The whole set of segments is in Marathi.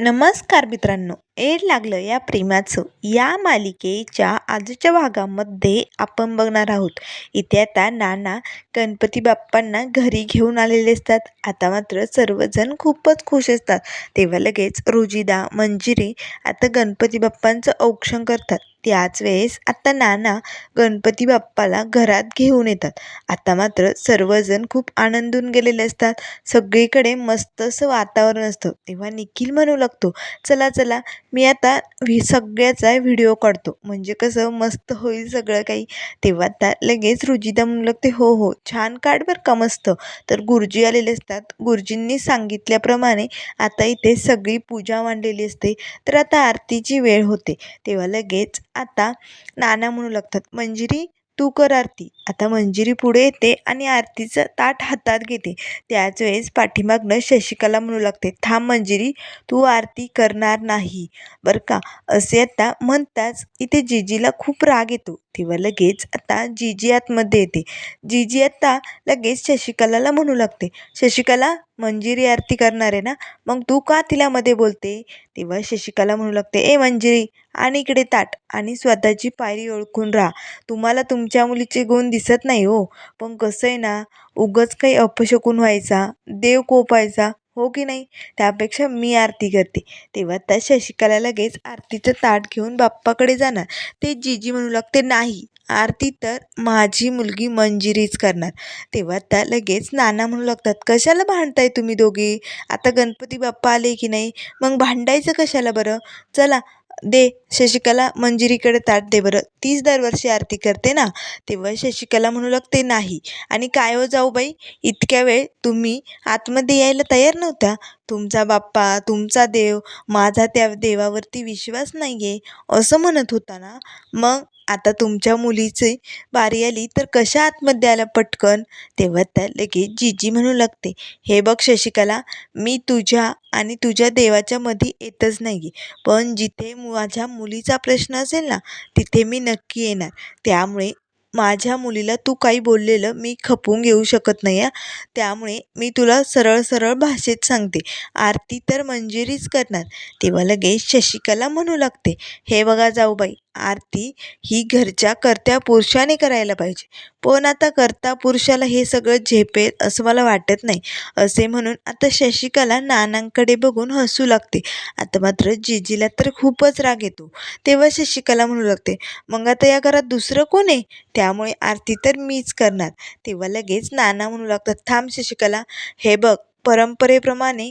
नमस्कार मित्रांनो. एड लागलं या प्रेमाचं. या मालिकेच्या आजच्या भागामध्ये आपण बघणार आहोत. इथे आता नाना गणपती बाप्पांना घरी घेऊन आलेले असतात. आता मात्र सर्वजण खूपच खुश असतात. तेव्हा लगेच रोजिदा मंजिरी आता गणपती बाप्पांचं औक्षण करतात. त्याच वेळेस आता नाना गणपती बाप्पाला घरात घेऊन येतात. आता मात्र सर्वजण खूप आनंदून गेलेले असतात. सगळीकडे मस्त असं वातावरण असतं. तेव्हा निखिल म्हणू लागतो चला चला मी आता व्हि सगळ्याचा व्हिडिओ काढतो. म्हणजे कसं मस्त होईल सगळं काही. तेव्हा आता लगेच रुजिदा म्हणू लागते हो हो छान काढ बरं का मस्त. तर गुरुजी आलेले असतात. गुरुजींनी सांगितल्याप्रमाणे आता इथे सगळी पूजा मांडलेली असते. तर आता आरतीची वेळ होते. तेव्हा लगेच आता नाना म्हणू लागतात मंजिरी तू कर आरती. आता मंजिरी पुढे येते आणि आरतीचं ताट हातात घेते. त्याच वेळेस पाठीमागनं शशिकला म्हणू लागते थांब मंजिरी तू आरती करणार नाही. बरं का? असे आता म्हणताच इथे जिजीला खूप राग येतो. तेव्हा लगेच आता जिजी आतमध्ये येते. जिजी आता लगेच शशिकलाला म्हणू लागते शशिकला मंजिरी आरती करणार आहे ना? मग तू का तिला मध्ये बोलते? तेव्हा शशिकला म्हणू लागते ए मंजिरी आणि इकडे ताट आणि स्वतःची पायरी ओळखून राहा. तुम्हाला तुमच्या मुलीचे गुण दिसत नाही हो. पण कसं आहे ना उगच काही अपशकून व्हायचा देव कोपायचा हो की नाही? त्यापेक्षा मी आरती करते. तेव्हा त्या शशिकला लगेच आरतीचं ताट घेऊन बाप्पाकडे जाणार. ते जीजी म्हणू लागते नाही आरती तर माझी मुलगी मंजिरीच करणार. तेव्हा त्या लगेच नाना म्हणू लागतात कशाला भांडताय तुम्ही दोघी? आता गणपती बाप्पा आले की नाही? मग भांडायचं कशाला बरं? चला दे शशिकला मंजिरीकडे ताट दे बरं. तीच दरवर्षी आरती करते ना? तेव्हा शशिकला म्हणू लागते नाही. आणि काय हो जाऊ बाई? इतक्या वेळ तुम्ही आतमध्ये यायला तयार नव्हत्या तुमचा बाप्पा तुमचा देव माझा त्या देवावरती विश्वास नाही आहे असं म्हणत होता ना? मग आता तुमच्या मुलीची बारी आली तर कशा आतमध्ये आल्या पटकन? तेव्हा त्या लगेच जीजी म्हणू लागते हे बघ शशिकला मी तुझ्या आणि तुझ्या देवाच्या मध्ये येतच नाही पण जिथे माझ्या मुलीचा प्रश्न असेल ना तिथे मी नक्की येणार. त्यामुळे माझ्या मुलीला तू काही बोललेलं मी खपवून घेऊ शकत नाही आहे त्यामुळे मी तुला सरळ सरळ भाषेत सांगते. आरती तर मंजिरीच करणार. तेव्हा लगेच शशिकला म्हणू लागते हे बघा जाऊबाई आरती ही घरच्या कर्त्या पुरुषाने करायला पाहिजे. पण आता कर्ता पुरुषाला हे सगळं झेपेल असं मला वाटत नाही. असे म्हणून आता शशिकला नानांकडे बघून हसू लागते. आता मात्र जिजीला तर खूपच राग येतो. तेव्हा शशिकला म्हणू लागते मग आता या घरात दुसरं कोण आहे? त्यामुळे आरती तर मीच करणार. तेव्हा लगेच नाना म्हणू लागतात थांब शशिकला हे बघ परंपरेप्रमाणे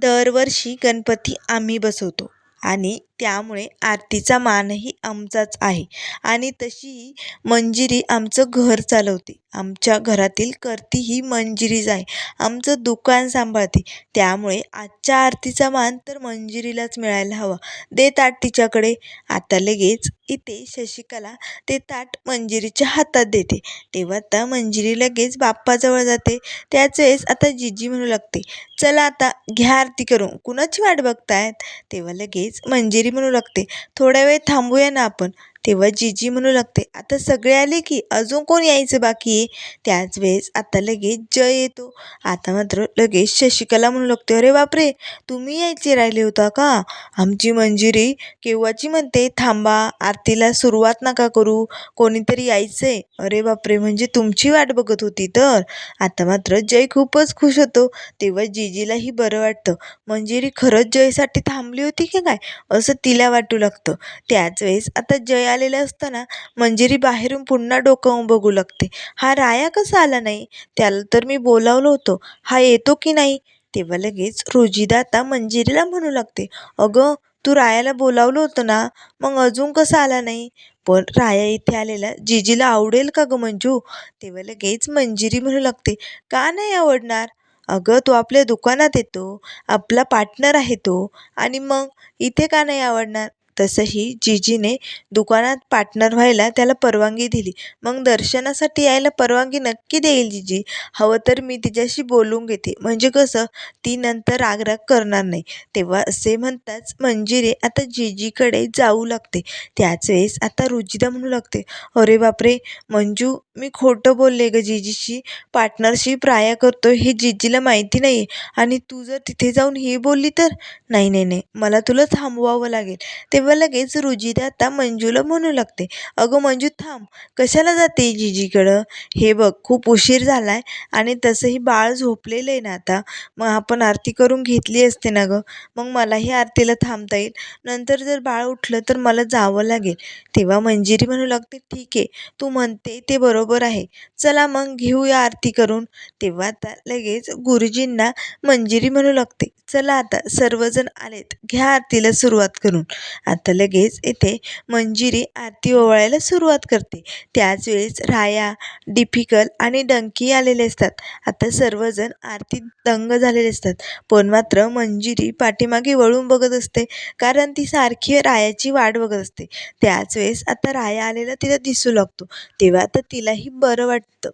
दरवर्षी गणपती आम्ही बसवतो आणि त्यामुळे आरतीचा मानही आमचाच आहे. आणि तशीही मंजिरी आमचं घर चालवते. आमच्या घरातील करती ही मंजिरीच आहे. आमचं दुकान सांभाळते. त्यामुळे आजच्या आरतीचा मान तर मंजिरीलाच मिळायला हवा. दे ताट तिच्याकडे. आता लगेच इथे शशिकला ते ताट मंजिरीच्या हातात देते. तेव्हा आता मंजिरी लगेच बाप्पाजवळ जाते. त्याच वेळेस आता जिजी म्हणू लागते चला आता घ्या आरती करून. कुणाची वाट बघतायत? तेव्हा लगेच मंजिरी म्हणू लागते. थोड्या वेळ थांबूया ना आपण. तेव्हा जीजी म्हणू लागते आता सगळे आले की अजून कोण यायचं बाकी? आहे त्याच वेळेस आता लगेच जय येतो. आता मात्र लगेच शशिकला म्हणू लागते अरे बापरे तुम्ही यायचे राहिले होता का? आमची मंजिरी केव्हाची म्हणते थांबा आरतीला सुरुवात नका करू कोणीतरी यायचं आहे अरे बापरे म्हणजे तुमची वाट बघत होती तर? आता मात्र जय खूपच खुश होतो. तेव्हा जीजीलाही बरं वाटतं. मंजिरी खरंच जयसाठी थांबली होती की काय? असं तिला वाटू लागतं. त्याच वेळेस आता जय आलेलं असताना मंजिरी बाहेरून पुन्हा डोकावून बघू लागते. हा राया कसा आला नाही? त्याला तर मी बोलावलं होतं. हा येतो की नाही? तेव्हा लगेच रोजीदाता मंजिरीला म्हणू लागते. अगं तू रायाला बोलावलं होतं ना? मग अजून कसं आला नाही? पण राया इथे आलेला जिजीला आवडेल का गं मंजू? तेव्हा लगेच मंजिरी म्हणू लागते. का नाही आवडणार? अगं तो आपल्या दुकानात येतो. आपला पार्टनर आहे तो. आणि मग इथे का नाही आवडणार? तसंही जीजीने दुकानात पार्टनर व्हायला त्याला परवानगी दिली. मग दर्शनासाठी यायला परवानगी नक्की देईल जिजी. हवं तर मी तिच्याशी बोलून घेते. म्हणजे कसं? ती नंतर रागराग करणार नाही. तेव्हा असे म्हणताच मंजिरी आता जीजीकडे जाऊ लागते. त्याच वेळेस आता रुजिदा म्हणू लागते. अरे बापरे! मंजू मी खोटं बोलले ग जिजीशी. पार्टनरशिप राया करतो हे जिजीला माहिती नाही आणि तू जर तिथे जाऊन हे बोलली तर? नाही नाही नाही. मला तुला थांबवावं लागेल. ते तेव्हा लगेच रुजिदा आता मंजूला म्हणू लागते. अगं मंजू थांब. कशाला जाते जिजीकडं? हे बघ खूप उशीर झाला आहे आणि तसंही बाळ झोपलेलं आहे ना आता. मग आपण आरती करून घेतली असते ना गं? मग मलाही आरतीला थांबता येईल. नंतर जर बाळ उठलं तर मला जावं लागेल. तेव्हा मंजिरी म्हणू लागते ठीक आहे तू म्हणते ते बरोबर आहे. चला मग घेऊया आरती करून. तेव्हा आता लगेच गुरुजींना मंजिरी म्हणू लागते चला आता सर्वजण आलेत. घ्या आरतीला सुरुवात करून. आता लगेच इथे मंजिरी आरती ओवाळायला सुरुवात करते. त्याच वेळेस राया डिफिकल आणि डंकी आलेले असतात. आता सर्वजण आरतीत दंग झालेले असतात. पण मात्र मंजिरी पाठीमागे वळून बघत असते. कारण ती सारखी रायाची वाट बघत असते. त्याच वेळेस आता राया आलेला तिला दिसू लागतो. तेव्हा आता तिलाही बरं वाटतं.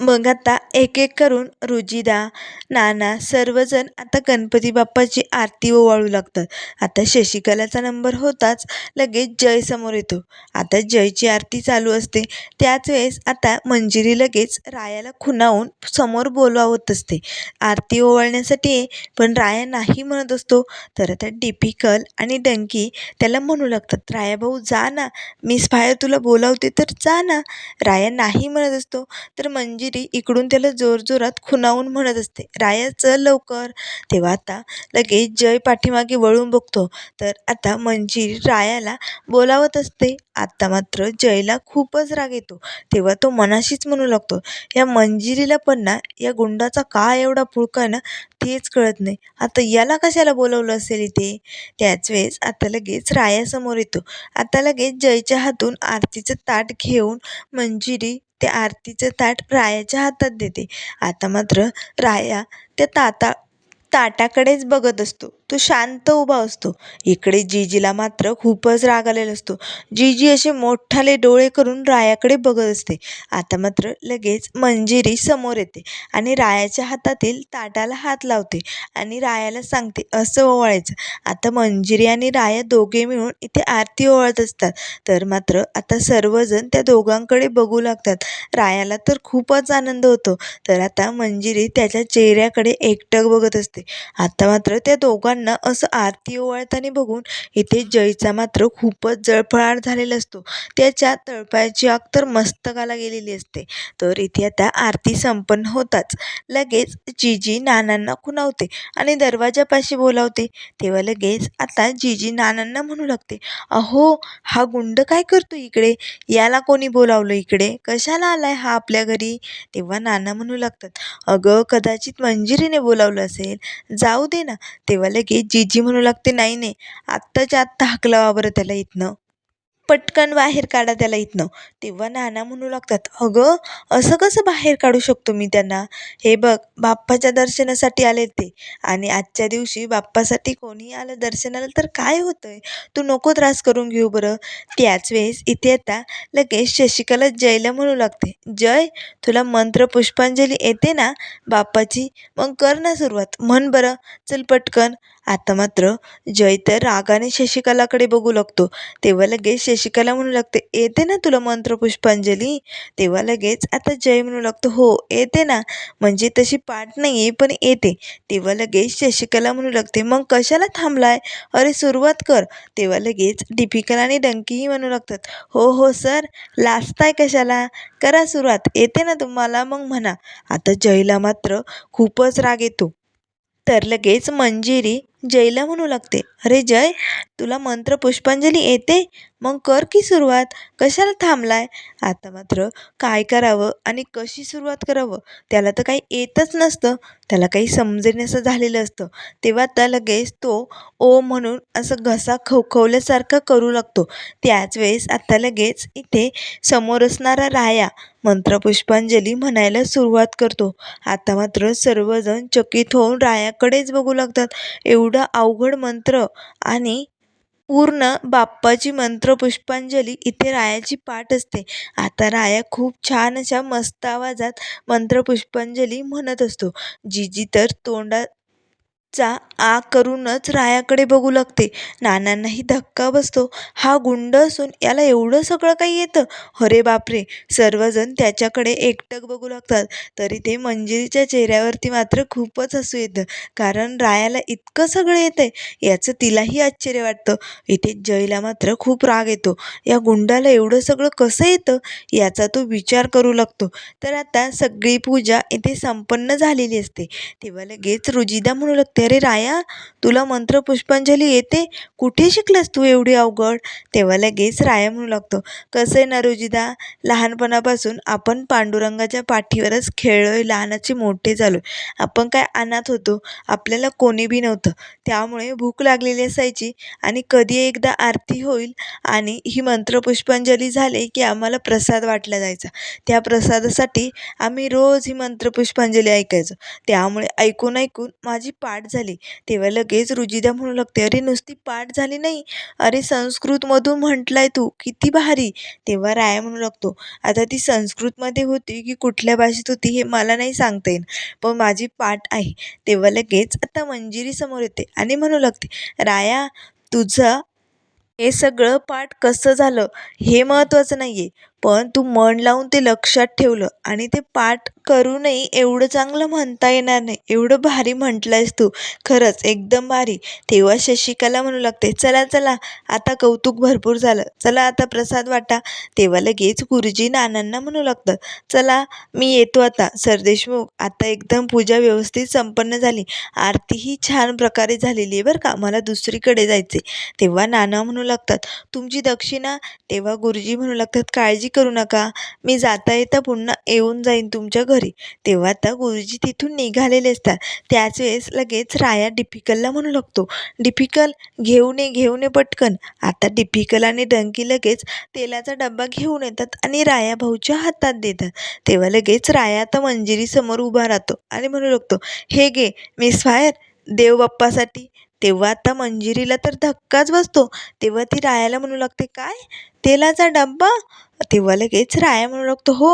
मग आता एक एक करून रुजिदा नाना सर्वजण आता गणपती बाप्पाची आरती ओवाळू लागतात. आता शशिकलाचा नंबर होताच लगेच जय समोर येतो. आता जयची आरती चालू असते. त्याच वेळेस आता मंजिरी लगेच रायाला खुणावून समोर बोलवावत असते. आरती ओवाळण्यासाठी पण राया नाही म्हणत असतो. तर आता डिपिकल आणि डंकी त्याला म्हणू लागतात राया भाऊ जा ना. मीच बाहेर तुला बोलावते तर जा ना. राया नाही म्हणत असतो. तर मंजिरी इकडून त्याला जोरजोरात खुणावून म्हणत असते. राया चल लवकर. तेव्हा आता लगेच जय पाठीमागे वळून बघतो. तर आता मंजिरी रायाला बोलावत असते. आता मात्र जयला खूपच राग येतो. तेव्हा तो मनाशीच म्हणू लागतो या मंजिरीला पण ना या गुंडाचा का एवढा पुळका ना तेच कळत नाही. आता याला कशाला बोलवलं असेल इथे? त्याच वेळेस आता लगेच रायासमोर येतो. आता लगेच जयच्या हातून आरतीचं ताट घेऊन मंजिरी ते आरतीचं ताट रायाच्या हातात देते. आता मात्र राया त्या ताता ताटाकडेच बघत असतो. तो शांत उभा असतो. इकडे जीजीला मात्र खूपच राग आलेला असतो. जीजी असे मोठाले डोळे करून रायाकडे बघत असते. आता मात्र लगेच मंजिरी समोर येते आणि रायाच्या हातातील ताटाला हात लावते आणि रायाला सांगते असं ओवाळायचं. आता मंजिरी आणि राया दोघे मिळून इथे आरती ओवाळत असतात. तर मात्र आता सर्वजण त्या दोघांकडे बघू लागतात. रायाला तर खूपच आनंद होतो. तर आता मंजिरी त्याच्या चेहऱ्याकडे एकटक बघत असते. असते आता मात्र त्या दोघांना असं आरती ओवाळताना बघून इथे जयचा मात्र खूपच जळफळाट झालेला असतो. त्याच्या तळपायाची आग तर मस्तकाला गेलेली असते. तर इथे आता आरती संपन्न होताच. लगेच जीजी नानांना खुणावते आणि दरवाजापाशी बोलावते. तेव्हा लगेच आता जीजी नानांना म्हणू लागते अहो हा गुंड काय करतो इकडे? याला कोणी बोलावलं इकडे? कशाला आलाय हा आपल्या घरी? तेव्हा नाना म्हणू लागतात अगं कदाचित मंजिरीने बोलावलं असेल. जाऊ दे ना. तेव्हा लगेच जीजी म्हणू लागते नाही नाही. आत्ताच्या आत्ता हाकलावा बरं त्याला इथनं. पटकन बाहेर काढा त्याला इथनं. तेव्हा नाना म्हणू लागतात अगं असं कसं बाहेर काढू शकतो मी त्यांना? हे बघ बाप्पाच्या दर्शनासाठी आले ते. आणि आजच्या दिवशी बाप्पासाठी कोणी आलं दर्शनाला तर काय होतंय? तू नको त्रास करून घेऊ बरं. त्याच वेळेस इथे आता लगेच शशिकला जयला म्हणू लागते जय तुला मंत्र पुष्पांजली येते ना बाप्पाची? मग कर ना सुरुवात. म्हण बरं. चल पटकन. आता मात्र जय तर रागाने शशिकलाकडे बघू लागतो. तेव्हा लगेच शिकायला म्हणू लागते. येते ना तुला मंत्र पुष्पांजली? तेव्हा लगेच आता जय म्हणू लागतो. हो येते ना. म्हणजे तशी पाठ नाही आहे पण येते. तेव्हा लगेच शशिकला म्हणू लागते. मग कशाला थांबलाय? अरे सुरुवात कर. तेव्हा लगेच डिपिकल आणि डंकीही म्हणू लागतात. हो हो सर. लाजताय कशाला? करा सुरुवात. येते ना तुम्हाला? मग म्हणा. आता जयला मात्र खूपच राग येतो. तर लगेच मंजिरी जयला म्हणू लागते. अरे जय तुला मंत्र पुष्पांजली येते? मग कर की सुरुवात. कशाला थांबलाय? आता मात्र काय करावं आणि कशी सुरुवात करावं? त्याला तर काही येतच नसतं. त्याला काही समजेनसं झालेलं असतं. तेव्हा त्या लगेच तो ओ म्हणून असं घसा खवखवल्यासारखं करू लागतो. त्याच वेळेस आता लगेच इथे समोर असणारा राया मंत्रपुष्पांजली म्हणायला सुरुवात करतो. आता मात्र सर्वजण चकित होऊन रायाकडेच बघू लागतात. एवढा अवघड मंत्र आणि पूर्ण बाप्पाची मंत्रपुष्पांजली इथे रायाची पाठ असते. आता राया खूप छान अशा मस्त आवाजात मंत्रपुष्पांजली म्हणत असतो. जिजी तर चा आ करूनच रायाकडे बघू लागते. नानांनाही धक्का बसतो. हा गुंड असून याला एवढं सगळं काही येतं? अरे बापरे! सर्वजण त्याच्याकडे एकटक बघू लागतात. तरी ते मंजिरीच्या चेहऱ्यावरती मात्र खूपच हसू येतं. कारण रायाला इतकं सगळं येतं आहे याचं तिलाही आश्चर्य वाटतं. इथे जयला मात्र खूप राग येतो. या गुंडाला एवढं सगळं कसं येतं? याचा तो विचार करू लागतो. तर आता सगळी पूजा इथे संपन्न झालेली असते. तेव्हा लगेच रुजिदा म्हणू लागते अरे राया तुला मंत्रपुष्पांजली येते? कुठे शिकलास तू एवढी अवघड? तेव्हा लगेच राया म्हणू लागतो कसं आहे ना रुजिदा लहानपणापासून आपण पांडुरंगाच्या पाठीवरच खेळलोय लहानाचे मोठे झालो आपण काय अनाथ होतो आपल्याला कोणी बी नव्हतं. त्यामुळे भूक लागलेली असायची आणि कधी एकदा आरती होईल आणि ही मंत्रपुष्पांजली झाली की आम्हाला प्रसाद वाटला जायचा. त्या प्रसादासाठी आम्ही रोज ही मंत्रपुष्पांजली ऐकायचो. त्यामुळे ऐकून ऐकून माझी पाठ झाली. तेव्हा लगेच रुजिदा म्हणू लागते अरे नुसती पाठ झाली नाही. अरे संस्कृतमधून म्हटलाय तू किती भारी. तेव्हा राया म्हणू लागतो आता ती संस्कृतमध्ये होती की कुठल्या भाषेत होती हे मला नाही सांगता येईल पण माझी पाठ आहे. तेव्हा लगेच आता मंजिरी समोर येते आणि म्हणू लागते राया तुझं हे सगळं पाठ कसं झालं? हे महत्त्वाचं नाही आहे पण तू मन लावून ते लक्षात ठेवलं आणि ते पाठ करूनही एवढं चांगलं म्हणता येणार नाही. एवढं भारी म्हटलं आहेस तू. खरंच एकदम भारी. तेव्हा शशिकाला म्हणू लागते चला चला आता कौतुक भरपूर झालं. चला आता प्रसाद वाटा. तेव्हा लगेच गुरुजी नानांना म्हणू लागतात चला मी येतो आता. सरदेशमुख आता एकदम पूजा व्यवस्थित संपन्न झाली. आरतीही छान प्रकारे झालेली आहे बरं का. मला दुसरीकडे जायचे तेव्हा नाना म्हणू लागतात तुमची दक्षिणा. तेव्हा गुरुजी म्हणू लागतात काळजी करू नका. मी जाता येता पुन्हा येऊन जाईन तुमच्या घरी. तेव्हा आता गुरुजी तिथून निघालेले असतात. त्याच वेळेस लगेच राया डिपिकलला म्हणू लागतो डिपिकल घेऊन ये घेऊन ये पटकन. आता डिपिकल आणि डंकी लगेच तेलाचा डब्बा घेऊन येतात आणि राया भाऊच्या हातात देतात. तेव्हा लगेच राया आता मंजिरीसमोर उभा राहतो आणि म्हणू लागतो हे घे मिस फायर देवबाप्पासाठी तेव्हा आता मंजिरीला तर धक्काच बसतो. तेव्हा ती रायाला म्हणू लागते काय? तेलाचा डब्बा? तेव्हा लगेच राया म्हणू लागतो हो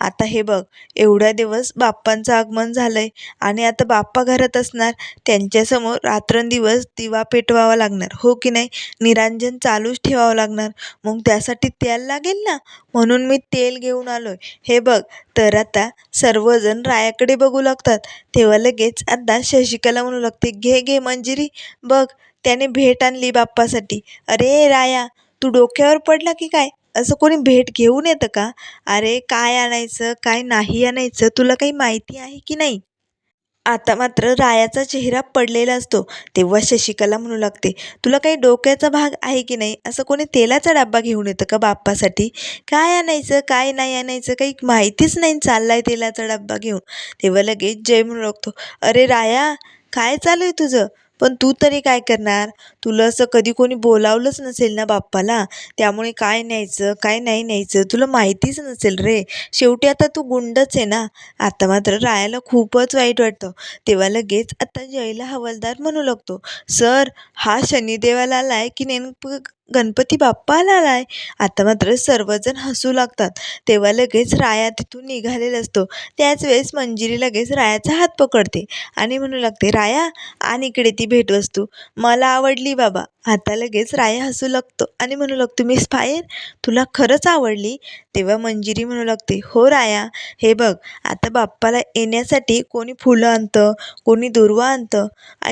आता हे बघ एवढ्या दिवस बाप्पांचं आगमन झालं आहे आणि आता बाप्पा घरात असणार त्यांच्यासमोर रात्रंदिवस दिवा पेटवावा लागणार हो की नाही? निरांजन चालूच ठेवावं लागणार मग त्यासाठी तेल लागेल ना? म्हणून मी तेल घेऊन आलो आहे हे बघ तर आता सर्वजण रायाकडे बघू लागतात तेव्हा लगेच आता शशिकला म्हणू लागते घे घे मंजिरी बघ त्याने भेट आणली बाप्पासाठी. अरे राया तू डोक्यावर पडला की काय? असं कोणी भेट घेऊन येतं का? अरे काय आणायचं काय नाही आणायचं तुला काही माहिती आहे की नाही? आता मात्र रायाचा चेहरा पडलेला असतो. तेव्हा शशिकला म्हणू लागते तुला काही डोक्याचा भाग आहे की नाही? असं कोणी तेलाचा डब्बा घेऊन येतं का बाप्पासाठी? काय आणायचं काय नाही आणायचं काही माहितीच नाही चाललाय तेलाचा डब्बा घेऊन. तेव्हा लगेच जय म्हणू लागतो अरे राया काय चालू आहे तुझं? पण तू तरी काय करणार? तुला असं कधी कोणी बोलावलंच नसेल ना बाप्पाला. त्यामुळे काय न्यायचं काय नाही न्यायचं तुला माहितीच नसेल रे. शेवटी आता तू गुंडच आहे ना. आता मात्र रायाला खूपच वाईट वाटतं. तेव्हा लगेच आता जयला हवालदार म्हणू लागतो. सर हा शनिदेवाला आलाय की नेमकं गणपती बाप्पाला आलाय. आता मात्र सर्वजण हसू लागतात. तेव्हा लगेच राया तिथून निघालेला असतो. त्याच वेळेस मंजिरी लगेच रायाचा हात पकडते आणि म्हणू लागते राया आणि इकडे ती भेटवस्तू. मला आवडली बाबा आता लगेच राया हसू लागतो आणि म्हणू लागतो मिस फायर तुला खरंच आवडली? तेव्हा मंजिरी म्हणू लागते हो राया हे बघ आता बाप्पाला येण्यासाठी कोणी फुलं आणतं कोणी दुर्वा आणतं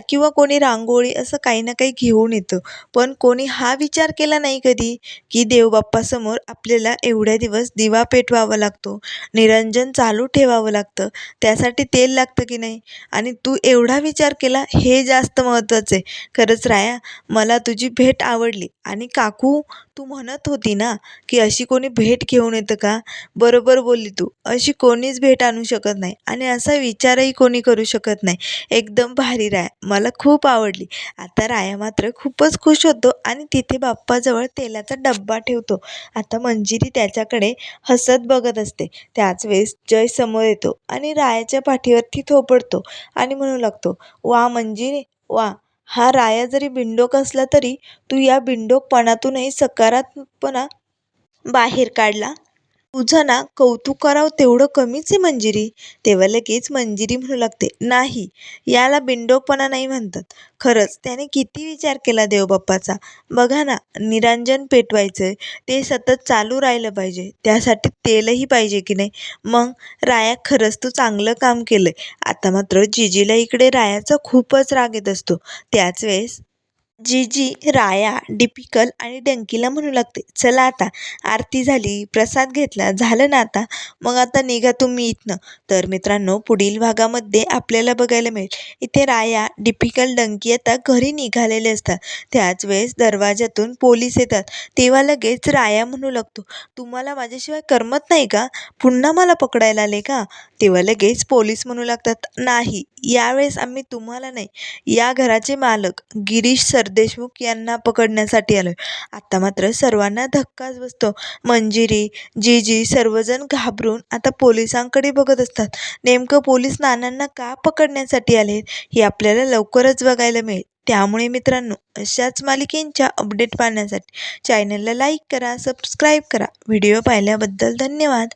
किंवा कोणी रांगोळी असं काही ना काही घेऊन येतं. पण कोणी हा विचार केला नाही कधी की देवबाप्पासमोर आपल्याला एवढ्या दिवस दिवा पेटवावा लागतो निरंजन चालू ठेवावं लागतं त्यासाठी तेल लागतं की नाही? आणि तू एवढा विचार केला हे जास्त महत्त्वाचं आहे. खरंच राया मला तुझी भेट आवडली. आणि काकू तू म्हणत होती ना की अशी कोणी भेट घेऊन येतं का? बरोबर बोलली तू. अशी कोणीच भेट आणू शकत नाही. आणि असा विचारही कोणी करू शकत नाही. एकदम भारी राया. मला खूप आवडली. आता राया मात्र खूपच खुश होतो आणि तिथे बाप्पाजवळ तेलाचा डब्बा ठेवतो. आता मंजिरी त्याच्याकडे हसत बघत असते. त्याच वेळेस जय समोर येतो आणि रायाच्या पाठीवरती थोपडतो आणि म्हणू लागतो वा मंजिरी वा हा राया जरी बिनडोक असला तरी तू या बिनडोकपणातूनही सकारात्मकपणा बाहेर काढला. तुझं ना कौतुक करावं तेवढं कमीच आहे मंजिरी. तेव्हा लगेच मंजिरी म्हणू लागते नाही याला बिंडोकपणा नाही म्हणतात. खरंच त्याने किती विचार केला देवबाप्पाचा. बघा ना निरांजन पेटवायचं आहे ते सतत चालू राहिलं पाहिजे. त्यासाठी तेलही पाहिजे की नाही? मग राया खरंच तू चांगलं काम केलं आहे आता मात्र जिजीला इकडे रायाचा खूपच राग येत असतो. त्याच वेळेस जीजी राया डिपिकल आणि डंकीला म्हणू लागते. चला आता आरती झाली प्रसाद घेतला झालं ना आता? मग आता निघा तुम्ही इथनं. तर मित्रांनो पुढील भागामध्ये आपल्याला बघायला मिळेल. इथे राया डिपिकल डंकी आता घरी निघालेले असतात. त्याच वेळेस दरवाजातून पोलीस येतात. तेव्हा लगेच राया म्हणू लागतो तुम्हाला माझ्याशिवाय करमत नाही का? पुन्हा मला पकडायला आले का? तेव्हा लगेच पोलीस म्हणू लागतात नाही यावेळेस आम्ही तुम्हाला नाही. या घराचे मालक गिरीश सर देशमुख यांना पकडण्यासाठी आलो आता मात्र सर्वांना धक्काच बसतो. मंजिरी जीजी सर्वजण घाबरून आता पोलिसांकडे बघत असतात. नेमकं पोलीस नानांना का पकडण्यासाठी आले? हे आपल्याला लवकरच बघायला मिळेल. त्यामुळे मित्रांनो अशाच मालिकेंच्या अपडेट पाहण्यासाठी चॅनलला लाईक करा सबस्क्राईब करा. व्हिडिओ पाहिल्याबद्दल धन्यवाद.